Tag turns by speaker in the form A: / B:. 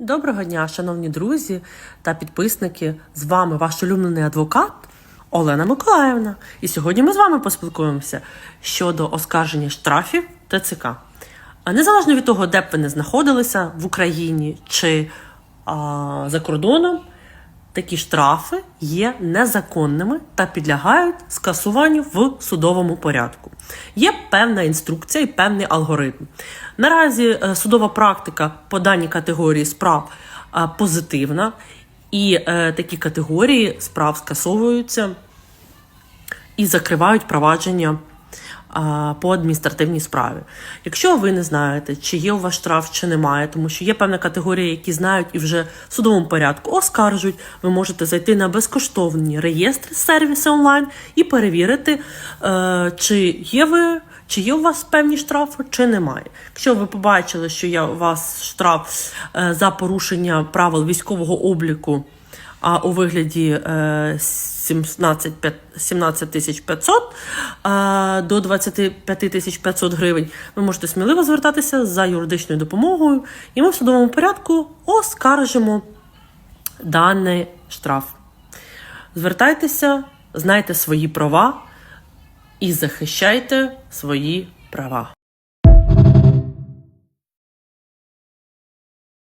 A: Доброго дня, шановні друзі та підписники. З вами ваш улюблений адвокат Олена Миколаївна. І сьогодні ми з вами поспілкуємося щодо оскарження штрафів ТЦК. Незалежно від того, де б ви не знаходилися в Україні чи а, за кордоном, такі штрафи є незаконними та підлягають скасуванню в судовому порядку. Є певна інструкція і певний алгоритм. Наразі е, судова практика по даній категорії справ е, позитивна, і е, такі категорії справ скасовуються і закривають провадження по адміністративній справі. Якщо ви не знаєте, чи є у вас штраф, чи немає, тому що є певна категорія, які знають і вже в судовому порядку оскаржують, ви можете зайти на безкоштовні реєстри сервіси онлайн і перевірити, е, чи є ви. Чи є у вас певні штрафи, чи немає. Якщо ви побачили, що є у вас штраф е, за порушення правил військового обліку а у вигляді е, 17 тисяч 500 е, до 25 тисяч 500 гривень, ви можете сміливо звертатися за юридичною допомогою, і ми в судовому порядку оскаржимо даний штраф. Звертайтеся, знайте свої права і захищайте свої права.